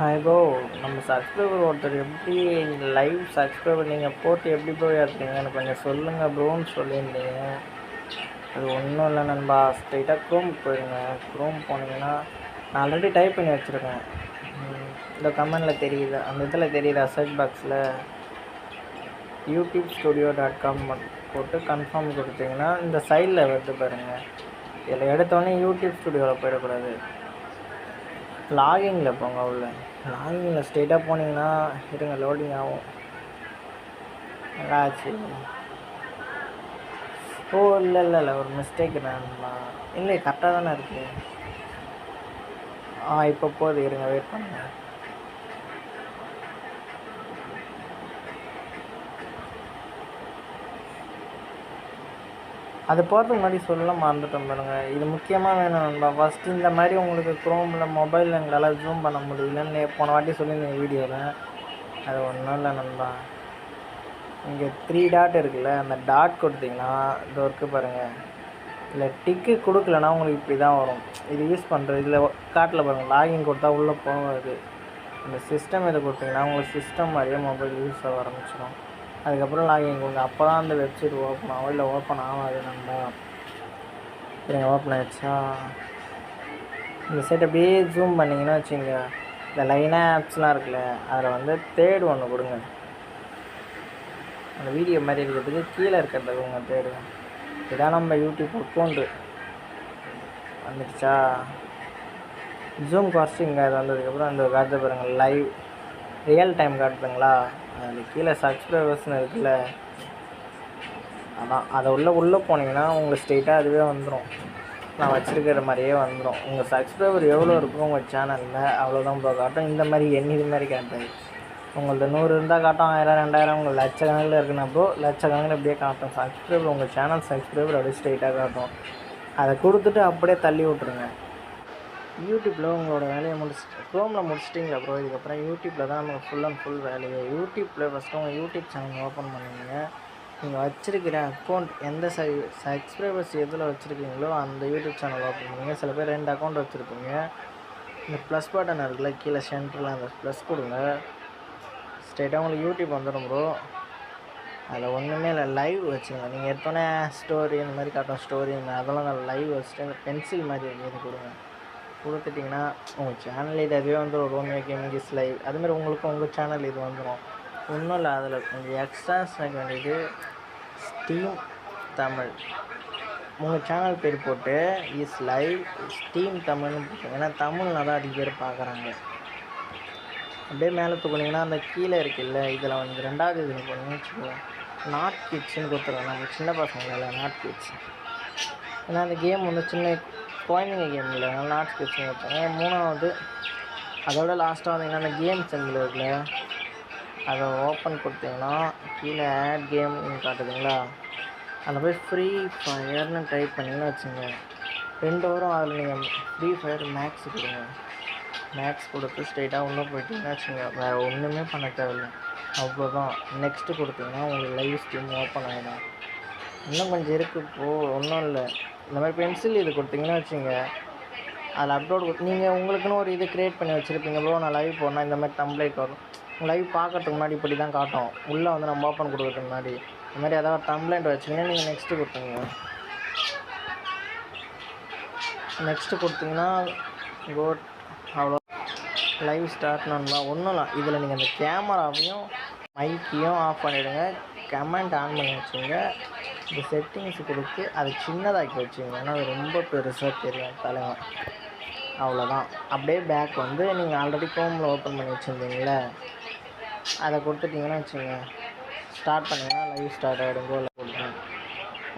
Hi bro நம்ம subscriber ஒருத்தர் எப்படி லைவ் சப்ஸ்கிரைபர் நீங்கள் போட்டு எப்படி போய் ஏற்றுறீங்கன்னு கொஞ்சம் சொல்லுங்கள் ப்ரோன்னு சொல்லியிருந்தீங்க. அது ஒன்றும் இல்லை நண்பா ஸ்ட்ரைட்டாக க்ரோம் போயிருங்க. க்ரோம் போனீங்கன்னா நான் ஆல்ரெடி டைப் பண்ணி வச்சுருக்கேன். இந்த கமெண்டில் தெரியுது. அந்த இதில் தெரியுதா சர்ச் பாக்ஸில் யூடியூப் ஸ்டுடியோ டாட் காம் போட்டு கன்ஃபார்ம் கொடுத்தீங்கன்னா இந்த சைடில் வருது பாருங்கள் இதில் எடுத்தோடனே யூடியூப் ஸ்டுடியோவில் போயிடக்கூடாது. லாகிங்கில் போங்க உள்ள. லாகிங்கில் ஸ்ட்ரெயிட்டாக போனீங்கன்னா இருங்க லோடிங் ஆகும். நல்லா ஆச்சு. ஓ இல்லை இல்லை இல்லை. ஒரு மிஸ்டேக் நண்பா இல்லை கரெக்டாக தானே இருக்குது ஆ இப்போ போகுது. இருங்க வெயிட் பண்ணுங்கள் அது போகிறதுக்கு முன்னாடி சொல்ல மறந்துட்டோம் பாருங்க. இது முக்கியமாக வேணும் நண்பா. ஃபஸ்ட்டு இந்த மாதிரி உங்களுக்கு க்ரோமில் மொபைலில் எங்களால் ஜூம் பண்ண முடியலன்னு போன வாட்டி சொல்லியிருந்தேன் வீடியோவில் அது ஒன்றும் இல்லை நண்பா. இங்கே த்ரீ டாட் இருக்குல்ல அந்த டாட் கொடுத்தீங்கன்னா இது ஒர்க்கு பாருங்கள் இல்லை டிக்கு கொடுக்கலனா உங்களுக்கு இப்படி தான் வரும். இது யூஸ் பண்ணுறது இதில் காட்டில் பாருங்கள் லாகின் கொடுத்தா உள்ளே போகாது. அந்த சிஸ்டம் இதை கொடுத்தீங்கன்னா உங்களுக்கு சிஸ்டம் மாதிரியே மொபைல் யூஸ் ஆக ஆரம்பிச்சிடும் அதுக்கப்புறம் லாகின் கொடுங்க அப்போ தான் அந்த வெப்சைட் ஓப்பன் ஆகும் இல்லை ஓப்பன் ஆகாது நம்ம சரிங்க ஓப்பன் ஆகிடுச்சா இந்த சைட் அப்படியே ஜூம் பண்ணிங்கன்னா வச்சுங்க இந்த லைனாக ஆப்ஸ்லாம் இருக்குல்ல அதில் வந்து தேர்டு ஒன்று கொடுங்க. அந்த வீடியோ மாதிரி இருக்கிறதுக்கு கீழே இருக்கிறது உங்கள் தேர்டு இதான் நம்ம யூடியூப் அக்கௌண்ட்டு வந்துடுச்சா? ஜூம் குறைச்சி இங்கே அது வந்ததுக்கப்புறம் அந்த காட்டு பாருங்கள் லைவ் ரியல் டைம் காட்டுதுங்களா? அதில் கீழே சப்ஸ்கிரைபர்ஸ்னு இருக்குல்ல அதான் அதை உள்ளே உள்ளே போனீங்கன்னா உங்களுக்கு ஸ்ட்ரெயிட்டாக அதுவே வந்துடும் நான் வச்சுருக்கிற மாதிரியே வந்துடும் உங்கள் சப்ஸ்கிரைபர் எவ்வளோ இருக்கும் உங்கள் சேனலில் அவ்வளோதான் ப்ரோ காட்டும் இந்த மாதிரி எண்ணி இது மாதிரி காட்டாது உங்களது நூறு இருந்தால் காட்டும் ஆயிரம் ரெண்டாயிரம் உங்கள் லட்சக்கணக்கில் இருக்குன்னா ப்ரோ லட்சக்கணக்கில் அப்படியே காட்டும். சப்ஸ்கிரைபர் உங்கள் சேனல் சப்ஸ்கிரைபர் அப்படியே ஸ்ட்ரெயிட்டாக காட்டும். அதை கொடுத்துட்டு அப்படியே தள்ளி விட்ருங்க யூடியூப்பில் உங்களோட வேலையை முடிச்சுட்டு க்ரோமில் முடிச்சிட்டிங்களா ப்ரோ இதுக்கப்புறம் யூடியூப்பில் தான் நமக்கு ஃபுல் அண்ட் ஃபுல் வேலையை. யூடியூப்பில் ஃபஸ்ட்டு உங்கள் யூடியூப் சேனல் ஓப்பன் பண்ணுவீங்க. நீங்கள் வச்சுருக்கிற அக்கௌண்ட் எந்த சப்ஸ்கிரைபர்ஸ் எதில் வச்சுருக்கீங்களோ அந்த யூடியூப் சேனல் ஓப்பன் பண்ணுவீங்க. சில பேர் ரெண்டு அக்கௌண்ட் வச்சுருப்பீங்க. இந்த ப்ளஸ் பட்டன் இருக்குல்ல கீழே சென்டரில் அந்த ப்ளஸ் கொடுங்க. ஸ்ட்ரெயிட்டாக உங்களுக்கு யூடியூப் வந்துடும் ப்ரோ அதில் ஒன்றுமே இல்லை லைவ் வச்சுங்க நீங்கள் எடுத்தோன்னே ஸ்டோரி இந்த மாதிரி காட்டும் ஸ்டோரி அதெல்லாம் லைவ் வச்சுட்டு அந்த பென்சில் மாதிரி எழுதி கொடுங்க. கொடுத்துட்டிங்கன்னா உங்கள் சேனல் இது அதுவே வந்துடும் ரோமியோ கேமிங்கிஸ் லைவ் அதுமாதிரி உங்களுக்கு உங்கள் சேனல் இது வந்துடும் ஒன்றும் இல்லை அதில் கொஞ்சம் எக்ஸ்ட்ரா சேர்க்க வேண்டியது ஸ்டீம் தமிழ். உங்கள் சேனல் பேர் போட்டு இஸ் லைவ் ஸ்டீம் தமிழ்னு போட்டு ஏன்னா தமிழ்னா தான் அதிக பேர் பார்க்குறாங்க அப்படியே மேலே தூக்குனீங்கன்னா அந்த கீழே இருக்குல்ல இதில் வந்து ரெண்டாவது இதில் போனீங்கன்னு வச்சுக்கோங்க. நாட் கிட்ஸ்ன்னு கொடுத்துருவோம் நம்ம சின்ன பசங்களால் நாட் கிட்ஸ் ஏன்னா அந்த கேம் வந்து சின்ன குழந்தைங்க கேம் இல்லை. அதனால நாட் கிட்ஸ்னு மூணாவது அதோட லாஸ்ட்டாக வந்தீங்கன்னா அந்த கேம் செம்பில் இருக்குல்ல அதை ஓப்பன் கொடுத்தீங்கன்னா கீழே ஆட் கேம் காட்டுதுங்களா? அதில் போய் ஃப்ரீ ஃபயர்னு டைப் பண்ணிங்கன்னா வச்சுங்க. ரெண்டு வரும் அதில் நீங்கள் ஃப்ரீ ஃபயர் மேக்ஸ் கொடுங்க. மேக்ஸ் கொடுத்து ஸ்ட்ரெயிட்டாக உள்ளே போயிட்டீங்கன்னா வச்சுங்க. வேறு ஒன்றுமே பண்ண தேவையில்ல. அவ்வளோதான் நெக்ஸ்ட்டு கொடுத்தீங்கன்னா உங்களுக்கு லைவ் ஸ்ட்ரீம் ஓப்பன் ஆகிடும் இன்னும் கொஞ்சம் இருக்குது இப்போது ஒன்றும் இல்லை. இந்த மாதிரி பென்சில் இது கொடுத்தீங்கன்னா வச்சுங்க அதில் அப்லோட் நீங்கள் உங்களுக்குன்னு ஒரு இது க்ரியேட் பண்ணி வச்சுருப்பீங்க ப்ரோ நான் லைவ் போனால் இந்த மாதிரி டம்ப்ளைட் வரும். லைவ் பார்க்கறதுக்கு முன்னாடி இப்படி தான் காட்டும். உள்ளே வந்து நம்ம ஓப்பன் கொடுக்குறதுக்கு முன்னாடி. இந்த மாதிரி ஏதாவது டம்ப்ளைண்ட் வச்சிங்கன்னா நீங்கள் நெக்ஸ்ட்டு கொடுத்துங்க. நெக்ஸ்ட்டு கொடுத்தீங்கன்னா கோட் அவ்வளோ. லைவ் ஸ்டார்ட் பண்ணலாம் ஒன்றும் இல்லை. இதில் நீங்கள் அந்த கேமராவையும் மைக்கையும் ஆஃப் பண்ணிவிடுங்க கமெண்ட் ஆன் பண்ணி வச்சுங்க இந்த செட்டிங்ஸ் கொடுத்து அதை சின்னதாக்கி வச்சுங்க ஏன்னா அது ரொம்ப பெருசாக தெரியும். தலைவன். அவ்வளோதான் அப்படியே பேக் வந்து நீங்கள் ஆல்ரெடி க்ரோமில் ஓப்பன் பண்ணி வச்சுருந்தீங்களே அதை கொடுத்துட்டிங்கன்னா வச்சுங்க ஸ்டார்ட் பண்ணிங்கன்னா லைவ் ஸ்டார்ட் ஆகிடும் கோலில் கொடுத்தேன்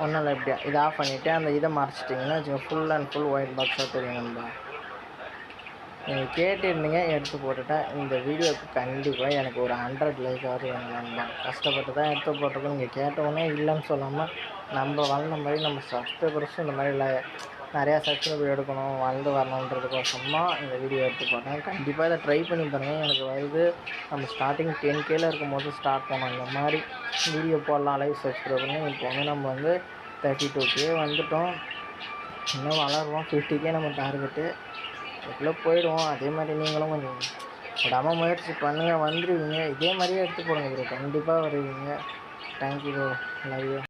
ஒன்றும் இல்லை இப்படியா. இதை ஆஃப் பண்ணிவிட்டு அந்த இதை மறைச்சிட்டிங்கன்னா வச்சுக்கோங்க ஃபுல் அண்ட் ஃபுல் ஒயிட் பாக்ஸாக தெரியும் நம்ம நீங்கள் கேட்டிருந்தீங்க எடுத்து போட்டுட்டேன் இந்த வீடியோவுக்கு கண்டிப்பாக எனக்கு ஒரு ஹண்ட்ரட் லைக்காவது ஆகுது நண்பா கஷ்டப்பட்டு தான் எடுத்து போட்டிருக்கோம். நீங்கள் கேட்டவுடனே இல்லைன்னு சொல்லாமல் நம்ம வளர்ந்த மாதிரி நம்ம சப்ஸ்கிரைபர்ஸும் இந்த மாதிரி இல்லை நிறையா சப்ஸ்கிரைபர் எடுக்கணும் வளர்ந்து வரணுன்றதுக்கோசமாக இந்த வீடியோ எடுத்து போட்டேன். கண்டிப்பாக இதை ட்ரை பண்ணி பாருங்கள் எனக்கு வருது நம்ம ஸ்டார்டிங் டென் கேல இருக்கும்போது ஸ்டார்ட் பண்ணோம். இந்த மாதிரி வீடியோ போடலாம் லைவ் சப்ஸ்கிரைபர்னு இப்போ வந்து நம்ம வந்து தேர்ட்டி டூ கே வந்துட்டோம். இன்னும் வளருவோம். ஃபிஃப்டி கே நம்ம டார்கெட்டு அதுக்குள்ளே போயிடுவோம். அதே மாதிரி நீங்களும் கொஞ்சம் விடாமல் முயற்சி பண்ணுங்கள் வந்துடுவீங்க இதே மாதிரியே எடுத்து போடுங்க ப்ரோ கண்டிப்பாக வருவீங்க. Thank you bro love you